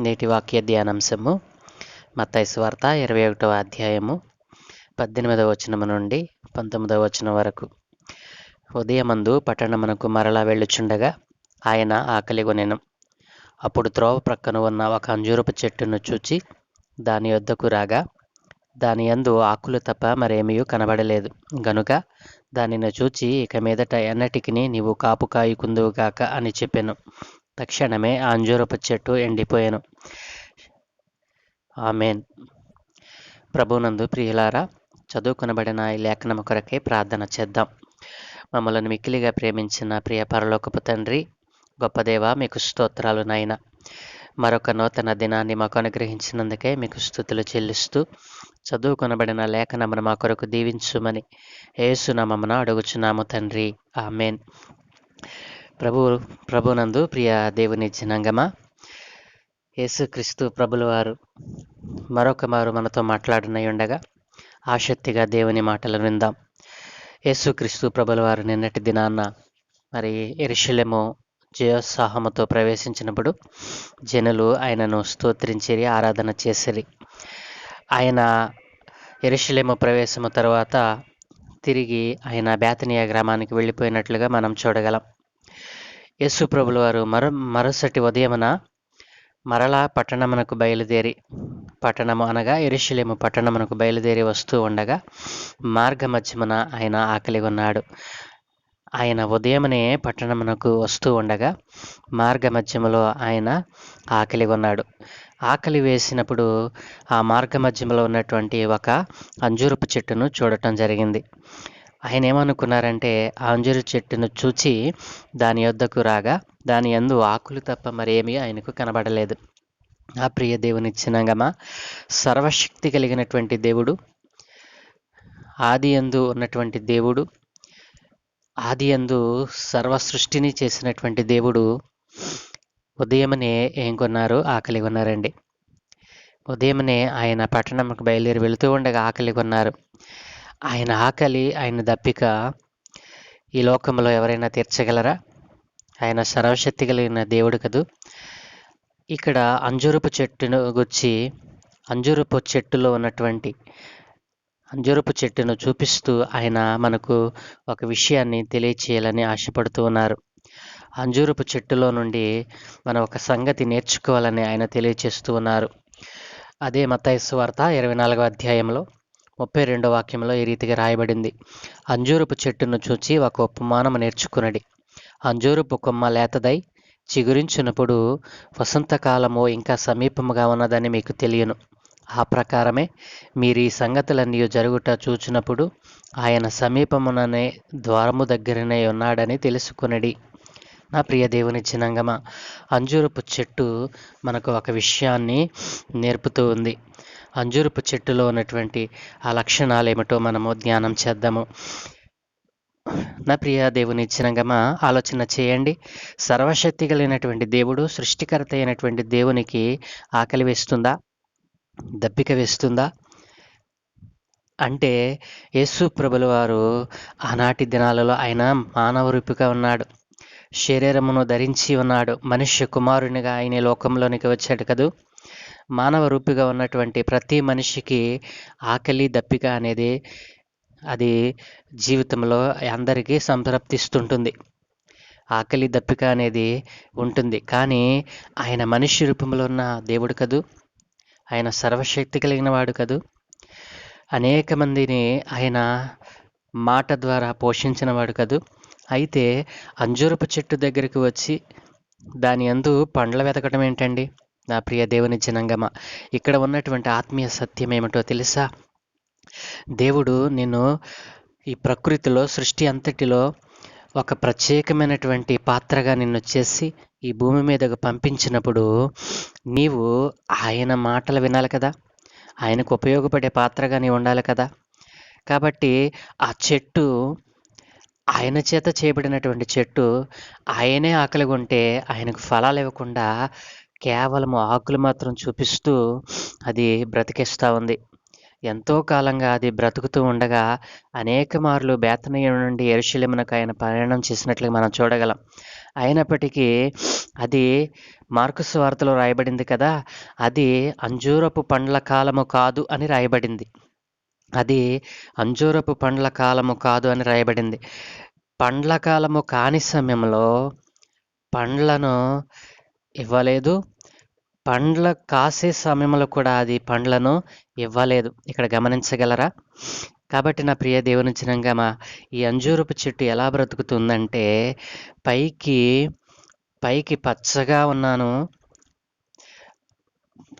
నేటి వాక్య ధ్యానాంశము మత్తైసు వార్త ఇరవై ఒకటవ అధ్యాయము పద్దెనిమిదవ వచనము నుండి పంతొమ్మిదవ వచనం వరకు. ఉదయమందు పట్టణమునకు మరలా వెళ్ళుచుండగా ఆయన ఆకలి కొనెను. అప్పుడు త్రోవ ప్రక్కన ఉన్న ఒక అంజూరపు చెట్టును చూచి దాని వద్దకు రాగా దాని యందు ఆకులు తప్ప మరేమీ కనబడలేదు. గనుక దానిని చూచి ఇక మీదట ఎన్నటికి నీవు కాపు కాయుకుందువుగాక అని చెప్పాను. తక్షణమే అంజూరపు చెట్టు ఎండిపోయాను. ఆమెన్. ప్రభునందు ప్రియులారా చదువుకొనబడిన ఈ లేఖనము కొరకే ప్రార్థన చేద్దాం. మమ్మల్ని మిక్కిలిగా ప్రేమించిన ప్రియ పరలోకపు తండ్రి గొప్పదేవ మీకు స్తోత్రాలు నాయన. మరొక నూతన దినాన్ని మాకు అనుగ్రహించినందుకే మీకు స్థుతులు చెల్లిస్తూ చదువుకొనబడిన లేఖనమును మా కొరకు దీవించుమని ఏసునామమున అడుగుచున్నాము తండ్రి. ఆమెన్. ప్రభు ప్రభునందు ప్రియ దేవుని జనంగమ? యేసుక్రీస్తు ప్రభుల వారు మరొక మారు మనతో మాట్లాడినై ఉండగా ఆసక్తిగా దేవుని మాటలు విందాం. యేసుక్రీస్తు ప్రభుల వారు నిన్నటి దినాన్న మరి ఎరుషులెము జయోత్సాహముతో ప్రవేశించినప్పుడు జనులు ఆయనను స్తోత్రించిరి ఆరాధన చేసిరి. ఆయన ఎరుషులేము ప్రవేశము తర్వాత తిరిగి ఆయన బేతనీయ గ్రామానికి వెళ్ళిపోయినట్లుగా మనం చూడగలం. యేసు ప్రభుల వారు మర మరుసటి ఉదయమున మరలా పట్టణమునకు బయలుదేరి పట్టణము అనగా ఎరుషులేము పట్టణమునకు బయలుదేరి వస్తూ ఉండగా మార్గ మధ్యమున ఆయన ఆకలి ఉన్నాడు ఆయన ఉదయమునే పట్టణమునకు వస్తూ ఉండగా మార్గ మధ్యములో ఆయన ఆకలి ఉన్నాడు ఆకలి వేసినప్పుడు ఆ మార్గ మధ్యంలో ఉన్నటువంటి ఒక అంజూరపు చెట్టును చూడటం జరిగింది. ఆయన ఏమనుకున్నారంటే ఆంజరు చెట్టును చూచి దాని యొద్దకు రాగా దాని యందు ఆకులు తప్ప మరేమీ ఆయనకు కనబడలేదు. ఆ ప్రియ దేవుని చిన్నగమా సర్వశక్తి కలిగినటువంటి దేవుడు ఆది ఎందు ఉన్నటువంటి దేవుడు ఆది ఎందు సర్వ సృష్టిని చేసినటువంటి దేవుడు ఉదయమనే ఏం కొన్నారు? ఆకలి కొన్నారండి. ఉదయమనే ఆయన పట్టణంకు బయలుదేరి వెళుతూ ఉండగా ఆకలి కొన్నారు. ఆయన ఆకలి ఆయన దప్పిక ఈ లోకంలో ఎవరైనా తీర్చగలరా? ఆయన సర్వశక్తి కలిగిన దేవుడు కదూ. ఇక్కడ అంజూరపు చెట్టును గుచ్చి అంజూరపు చెట్టులో ఉన్నటువంటి అంజూరపు చెట్టును చూపిస్తూ ఆయన మనకు ఒక విషయాన్ని తెలియచేయాలని ఆశపడుతూ ఉన్నారు. అంజూరపు చెట్టులో నుండి మనం ఒక సంగతి నేర్చుకోవాలని ఆయన తెలియచేస్తూ ఉన్నారు. అదే మత్తైసు వార్త ఇరవై నాలుగవ అధ్యాయంలో. ముప్పై రెండో వాక్యంలో ఈ రీతిగా రాయబడింది. అంజూరపు చెట్టును చూచి ఒక ఉపమానం నేర్చుకునడి. అంజూరపు కొమ్మ లేతదై చిగురించినప్పుడు వసంతకాలము ఇంకా సమీపముగా ఉన్నదని మీకు తెలియను. ఆ ప్రకారమే మీరు ఈ సంగతులన్నీ జరుగుట చూచినప్పుడు ఆయన సమీపముననే ద్వారము దగ్గరనే ఉన్నాడని తెలుసుకునడి. నా ప్రియ దేవుని చినంగమ అంజూరపు చెట్టు మనకు ఒక విషయాన్ని నేర్పుతూ ఉంది. అంజూరపు చెట్టులో ఉన్నటువంటి ఆ లక్షణాలు ఏమిటో మనము ధ్యానం చేద్దాము. నా ప్రియ దేవుని చిన్నగమా ఆలోచన చేయండి. సర్వశక్తి కలిగినటువంటి దేవుడు సృష్టికర్త అయినటువంటి దేవునికి ఆకలి వేస్తుందా? దప్పిక వేస్తుందా? అంటే యేసు ప్రభుల వారు ఆనాటి దినాలలో ఆయన మానవ రూపిగా ఉన్నాడు. శరీరమును ధరించి ఉన్నాడు. మనుష్య కుమారునిగా ఆయన లోకంలోనికి వచ్చాడు కదూ? మానవ రూపిగా ఉన్నటువంటి ప్రతి మనిషికి ఆకలి దప్పిక అనేది అది జీవితంలో అందరికీ సంతృప్తిస్తుంటుంది ఆకలి దప్పిక అనేది ఉంటుంది. కానీ ఆయన మనిషి రూపంలో ఉన్న దేవుడు కదూ? ఆయన సర్వశక్తి కలిగిన వాడు కదూ? అనేక మందిని ఆయన మాట ద్వారా పోషించిన వాడు కదూ? అయితే అంజూరపు చెట్టు దగ్గరికి వచ్చి దాని అందు పండ్ల వెతకటం ఏంటండి? నా ప్రియ దేవుని జనంగమ ఇక్కడ ఉన్నటువంటి ఆత్మీయ సత్యం ఏమిటో తెలుసా? దేవుడు నేను ఈ ప్రకృతిలో సృష్టి అంతటిలో ఒక ప్రత్యేకమైనటువంటి పాత్రగా నిన్ను చేసి ఈ భూమి మీదకు పంపించినప్పుడు నీవు ఆయన మాటలు వినాలి కదా? ఆయనకు ఉపయోగపడే పాత్రగా నీవు ఉండాలి కదా? కాబట్టి ఆ చెట్టు ఆయన చేత చేయబడినటువంటి చెట్టు ఆయనే ఆకలి ఉంటే ఆయనకు ఫలాలు ఇవ్వకుండా కేవలం ఆకులు మాత్రం చూపిస్తూ అది బ్రతికిస్తూ ఉంది. ఎంతో కాలంగా అది బ్రతుకుతూ ఉండగా అనేక మార్లు బేతనీయ నుండి ఎరుశలేమునకు ఆయన ప్రయాణం చేసినట్లు మనం చూడగలం. అయినప్పటికీ అది మార్కుస్ వార్తలో రాయబడింది కదా అది అంజూరపు పండ్ల కాలము కాదు అని రాయబడింది. అది అంజూరపు పండ్ల కాలము కాదు అని రాయబడింది. పండ్ల కాలము కాని సమయంలో పండ్లను ఇవ్వలేదు. పండ్ల కాసే సమయంలో కూడా అది పండ్లను ఇవ్వలేదు. ఇక్కడ గమనించగలరా? కాబట్టి నా ప్రియ దేవుని చినంగమా ఈ అంజూరపు చెట్టు ఎలా బ్రతుకుతుందంటే పైకి పైకి పచ్చగా ఉన్నాను.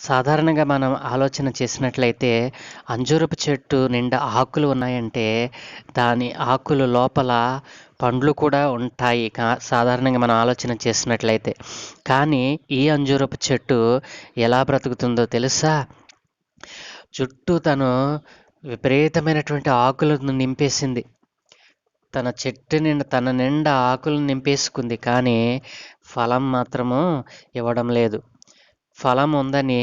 సాధారణంగా మనం ఆలోచన చేసినట్లయితే అంజూరపు చెట్టు నిండా ఆకులు ఉన్నాయంటే దాని ఆకులు లోపల పండ్లు కూడా ఉంటాయి కా సాధారణంగా మనం ఆలోచన చేసినట్లయితే. కానీ ఈ అంజూరపు చెట్టు ఎలా బ్రతుకుతుందో తెలుసా? చుట్టూ తను విపరీతమైనటువంటి ఆకులను నింపేసింది. తన చెట్టు నిండా తన నిండా ఆకులను నింపేసుకుంది కానీ ఫలం మాత్రము ఇవ్వడం లేదు. ఫలం ఉందని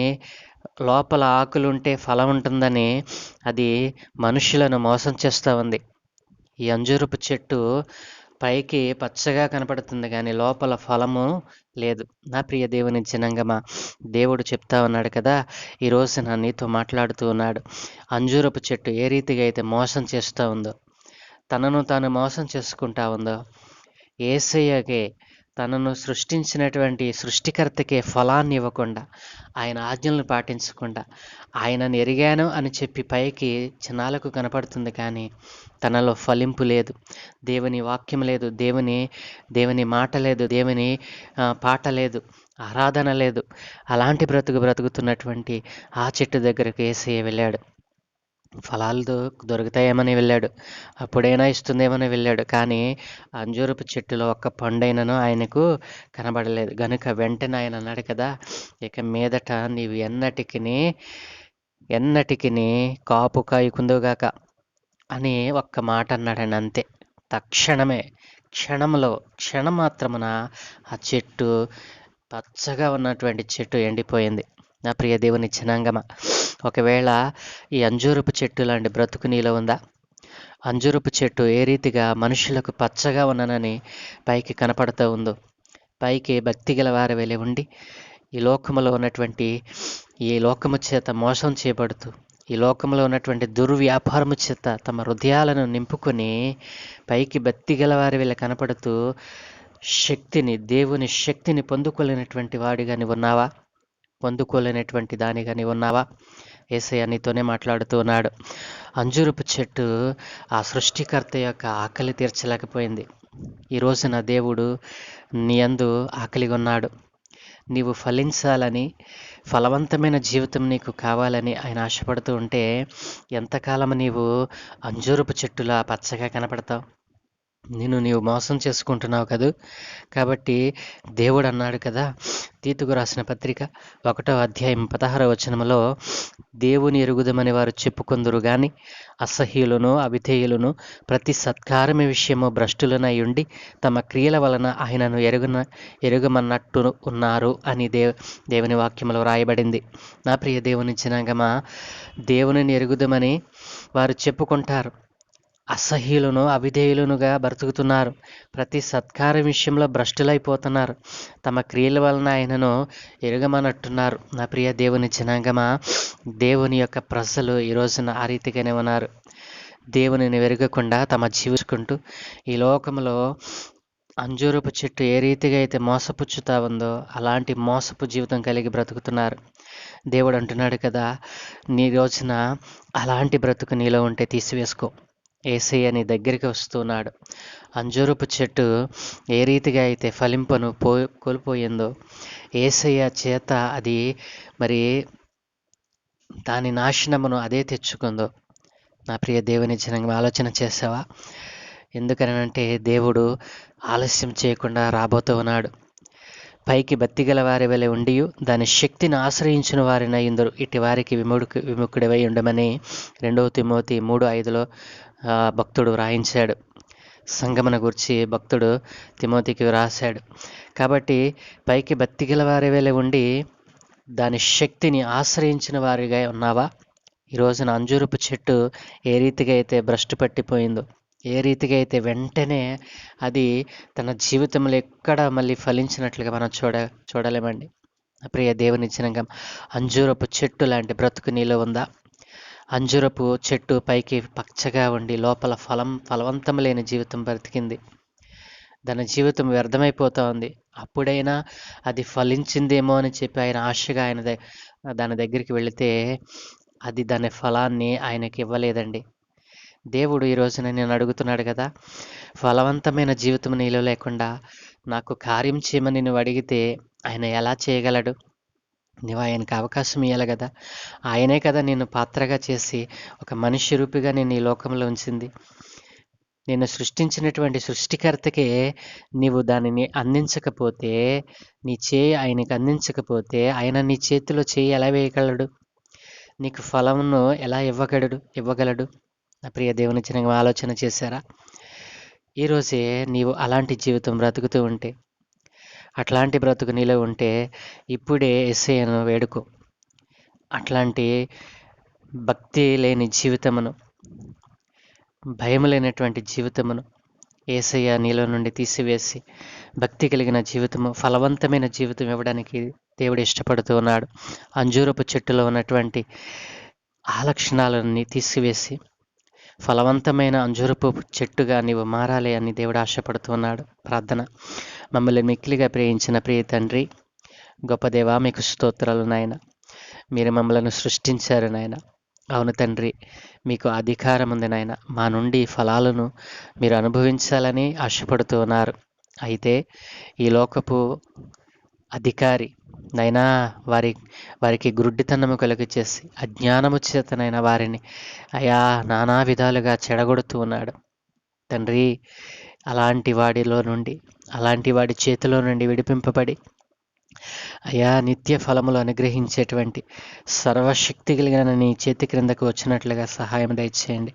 లోపల ఆకులు ఉంటే ఫలం ఉంటుందని అది మనుషులను మోసం చేస్తూ ఉంది. ఈ అంజూరపు చెట్టు పైకి పచ్చగా కనపడుతుంది కానీ లోపల ఫలము లేదు. నా ప్రియ దేవుని జనంగమా దేవుడు చెప్తా ఉన్నాడు కదా ఈ రోజున నీతో మాట్లాడుతూ ఉన్నాడు. అంజూరపు చెట్టు ఏ రీతిగా అయితే మోసం చేస్తూ ఉందో తనను తాను మోసం చేసుకుంటా ఉందో ఏసయ్యకే తనను సృష్టించినటువంటి సృష్టికర్తకే ఫలాన్ని ఇవ్వకుండా ఆయన ఆజ్ఞలను పాటించకుండా ఆయనను ఎరిగాను అని చెప్పి పైకి చిన్నాలకు కనపడుతుంది కానీ తనలో ఫలింపు లేదు. దేవుని వాక్యం లేదు దేవుని దేవుని మాట లేదు దేవుని పాట లేదు ఆరాధన లేదు. అలాంటి బ్రతుకు బ్రతుకుతున్నటువంటి ఆ చెట్టు దగ్గరకు వేసి వెళ్ళాడు. ఫలాలు దొరుకుతాయేమని వెళ్ళాడు. అప్పుడైనా ఇస్తుందేమని వెళ్ళాడు. కానీ అంజూరపు చెట్టులో ఒక్క పండైనను ఆయనకు కనబడలేదు. గనుక వెంటనే ఆయన అన్నాడు కదా ఇక మీదట నీవు ఎన్నటికిని ఎన్నటికిని కాపు కాయకుందుగాక అని ఒక్క మాట అన్నాడని అంతే. తక్షణమే క్షణంలో క్షణమాత్రమున ఆ చెట్టు పచ్చగా ఉన్నటువంటి చెట్టు ఎండిపోయింది. నా ప్రియ దేవుని జనాంగమ ఒకవేళ ఈ అంజూరపు చెట్టు లాంటి బ్రతుకు నీలో ఉందా? అంజూరపు చెట్టు ఏ రీతిగా మనుషులకు పచ్చగా ఉన్ననని పైకి కనపడుతూ ఉందో పైకి భక్తి గల వారి వెళ్ళి ఉండి ఈ లోకములో ఉన్నటువంటి ఈ లోకము చేత మోసం చేయబడుతూ ఈ లోకంలో ఉన్నటువంటి దుర్వ్యాపారము చేత తమ హృదయాలను నింపుకొని పైకి భక్తి గల వారి కనపడుతూ శక్తిని దేవుని శక్తిని పొందుకోలేనటువంటి వాడిగా నీవు ఉన్నావా? పొందుకోలేనటువంటి దానిగా నీవు ఉన్నావా ఏసయ్య నీతోనే మాట్లాడుతూ ఉన్నాడు అంజూరపు చెట్టు ఆ సృష్టికర్త యొక్క ఆకలి తీర్చలేకపోయింది. ఈ రోజున దేవుడు నీ యందు ఆకలిగా ఉన్నాడు. నీవు ఫలించాలని ఫలవంతమైన జీవితం నీకు కావాలని ఆయన ఆశపడుతూ ఉంటే ఎంతకాలం నీవు అంజూరపు చెట్టులా పచ్చగా కనపడతావు? నేను నీవు మోసం చేసుకుంటున్నావు కదా? కాబట్టి దేవుడు అన్నాడు కదా తీతుకు రాసిన పత్రిక ఒకటో అధ్యాయం పదహార వచనంలో దేవుని ఎరుగుదమని వారు చెప్పుకుందరు గాని అసహ్యులను అవిధేయులను ప్రతి సత్కారమి విషయము భ్రష్టులనై ఉండి తమ క్రియల వలన ఆయనను ఎరుగున ఎరుగమన్నట్టు ఉన్నారు అని దేవ్ దేవుని వాక్యంలో రాయబడింది నా ప్రియ దేవుని జనాంగమా దేవునిని ఎరుగుదమని వారు చెప్పుకుంటారు. అసహ్యులను అవిధేయులనుగా బ్రతుకుతున్నారు. ప్రతి సత్కార విషయంలో భ్రష్టులైపోతున్నారు. తమ క్రియల వలన ఆయనను ఎరుగమనట్టున్నారు. నా ప్రియ దేవుని జనాంగమా దేవుని యొక్క ప్రజలు ఈ రోజున ఆ రీతిగానే ఉన్నారు. దేవునిని వెరగకుండా తమ జీవించుకుంటూ ఈ లోకంలో అంజూరపు చెట్టు ఏ రీతిగా అయితే మోసపుచ్చుతా ఉందో అలాంటి మోసపు జీవితం కలిగి బ్రతుకుతున్నారు. దేవుడు అంటున్నాడు కదా నీ రోజున అలాంటి బ్రతుకు నీలో ఉంటే తీసివేసుకో. ఏసయ్య నీ దగ్గరికి వస్తున్నాడు. అంజూరపు చెట్టు ఏ రీతిగా అయితే ఫలింపను పో కోల్పోయిందో ఏసయ్య చేత అది మరి దాని నాశనమును అదే తెచ్చుకుందో. నా ప్రియ దేవుని జనంగా ఆలోచన చేసావా? ఎందుకనంటే దేవుడు ఆలస్యం చేయకుండా రాబోతూ ఉన్నాడు. పైకి బత్తిగల వారి వలె ఉండియు దాని శక్తిని ఆశ్రయించిన వారిన ఇందరు ఇటు వారికి విముడు విముఖుడివై ఉండమని రెండవ తిమోతి మూడు ఐదులో భక్తుడు వ్రాయించాడు. సంగమన గురించి భక్తుడు తిమోతికి వ్రాశాడు. కాబట్టి పైకి బత్తిగల వారి వలె ఉండి దాని శక్తిని ఆశ్రయించిన వారిగా ఉన్నావా? ఈ రోజున అంజూరపు చెట్టు ఏ రీతిగా అయితే భ్రష్టు పట్టిపోయిందో ఏ రీతిగా అయితే వెంటనే అది తన జీవితంలో ఎక్కడ మళ్ళీ ఫలించినట్లుగా మనం చూడ చూడలేమండి. ప్రియ దేవుని జనంగం అంజూరపు చెట్టు లాంటి బ్రతుకు నీలో ఉందా? అంజూరపు చెట్టు పైకి పచ్చగా ఉండి లోపల ఫలం ఫలవంతం లేని జీవితం బ్రతికింది. దాని జీవితం వ్యర్థమైపోతూ ఉంది. అప్పుడైనా అది ఫలించిందేమో అని చెప్పి ఆయన ఆశగా ఆయన ద- దాని దగ్గరికి వెళితే అది దాని ఫలాన్ని ఆయనకి ఇవ్వలేదండి. దేవుడు ఈ రోజున నేను అడుగుతున్నాడు కదా ఫలవంతమైన జీవితం నీలో లేకుండా నాకు కార్యం చేయమని నువ్వు అడిగితే ఆయన ఎలా చేయగలడు? నువ్వు ఆయనకు అవకాశం ఇవ్వాలి కదా. ఆయనే కదా నిన్ను పాత్రగా చేసి ఒక మనిషి రూపిగా నేను ఈ లోకంలో ఉంచింది. నేను సృష్టించినటువంటి సృష్టికర్తకే నీవు దానిని అందించకపోతే నీ చేయి ఆయనకి అందించకపోతే ఆయన నీ చేతిలో చేయి ఎలా వేయగలడు? నీకు ఫలమును ఎలా ఇవ్వగలడు? ఇవ్వగలడు? నా ప్రియ దేవుని చిన్న ఆలోచన చేశారా? ఈరోజే నీవు అలాంటి జీవితం బ్రతుకుతూ ఉంటే అట్లాంటి బ్రతుకు నీలో ఉంటే ఇప్పుడే ఎస్ఐను వేడుకో. అట్లాంటి భక్తి లేని జీవితమును భయం లేనటువంటి జీవితమును ఏసయ్య నీలో నుండి తీసివేసి భక్తి కలిగిన జీవితము ఫలవంతమైన జీవితం ఇవ్వడానికి దేవుడు ఇష్టపడుతూ ఉన్నాడు. అంజూరపు చెట్టులో ఉన్నటువంటి ఆలక్షణాలన్నీ తీసివేసి ఫలవంతమైన అంజురపు చెట్టుగా నీవు మారాలి అని దేవుడు ఆశపడుతున్నాడు ప్రార్థన. మమ్మల్ని మిక్కిలిగా ప్రేయించిన ప్రియ తండ్రి గొప్ప దేవా మీకు స్తోత్రాలు నాయన. మీరు మమ్మలను సృష్టించారు నాయన. అవును తండ్రి మీకు అధికారం ఉంది నాయన. మా నుండి ఫలాలను మీరు అనుభవించాలని ఆశపడుతున్నారు అయితే ఈ లోకపు అధికారి. నైనా వారి వారికి గురుడ్డితనము కలుగు చేసి అజ్ఞానము చేతనైన వారిని అయా నానా విధాలుగా చెడగొడుతూ ఉన్నాడు. తండ్రి అలాంటి వాడిలో నుండి అలాంటి వాడి చేతిలో నుండి విడిపింపబడి అయా నిత్య ఫలములు అనుగ్రహించేటువంటి సర్వశక్తి కలిగిన నీ చేతి క్రిందకు వచ్చినట్లుగా సహాయం దయచేయండి.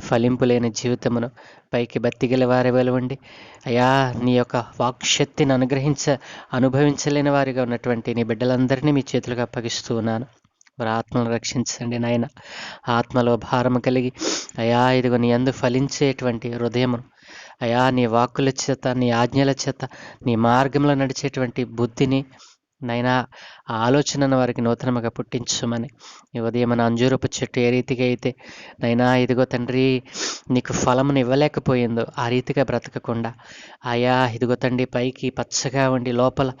ఫలింపు లేని జీవితమును పైకి బతికిల వారి వెలువండి. అయా నీ యొక్క వాక్శక్తిని అనుగ్రహించ అనుభవించలేని వారిగా ఉన్నటువంటి నీ బిడ్డలందరినీ మీ చేతులుగా అప్పగిస్తూ ఉన్నాను. వారి ఆత్మను రక్షించండి నాయన. ఆత్మలో భారము కలిగి అయా ఇదిగో నీ అందు ఫలించేటువంటి హృదయమును అయా నీ వాక్కుల చేత నీ ఆజ్ఞల చేత నీ మార్గంలో నడిచేటువంటి బుద్ధిని నైనా ఆ ఆలోచనను వారికి నూతనముగా పుట్టించమని ఈ ఉదయం మన అంజూరపు చెట్టు ఏ రీతిగా అయితే నైనా ఇదిగో తండ్రి నీకు ఫలమును ఇవ్వలేకపోయిందో ఆ రీతిగా బ్రతకకుండా ఆయా ఇదిగో తండ్రి పైకి పచ్చగా ఉండి లోపల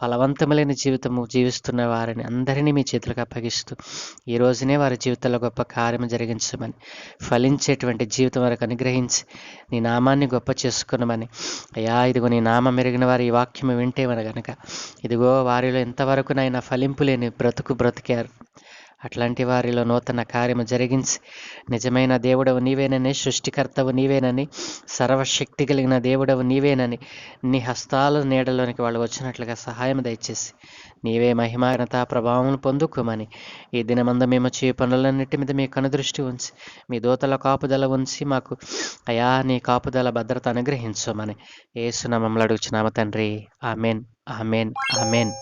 ఫలవంతములైన జీవితము జీవిస్తున్న వారిని అందరినీ మీ చేతులకు అప్పగిస్తూ ఈ రోజునే వారి జీవితంలో గొప్ప కార్యం జరిగించమని ఫలించేటువంటి జీవితం వారికి అనుగ్రహించి నీ నామాన్ని గొప్ప చేసుకునమని. అయ్యా ఇదిగో నీ నామం మెరిగిన వారి ఈ వాక్యము వింటేవన గనక ఇదిగో వారిలో ఎంతవరకునైనా ఫలింపు లేని బ్రతుకు బ్రతికారు. అట్లాంటి వారిలో నూతన కార్యము జరిగించి నిజమైన దేవుడవు నీవేనని సృష్టికర్తవు నీవేనని సర్వశక్తి కలిగిన దేవుడవు నీవేనని నీ హస్తాల నీడలోనికి వాళ్ళు వచ్చినట్లుగా సహాయం దయచేసి నీవే మహిమానత ప్రభావం పొందుకోమని ఈ దినమంద మేము చే పనులన్నిటి మీద మీ కనుదృష్టి ఉంచి మీ దూతల కాపుదల ఉంచి మాకు అయా నీ కాపుదల భద్రత అనుగ్రహించమని ఏసునామంలో అడుగుచున్నాము తండ్రి. ఆమెన్. ఆమెన్. ఆమెన్.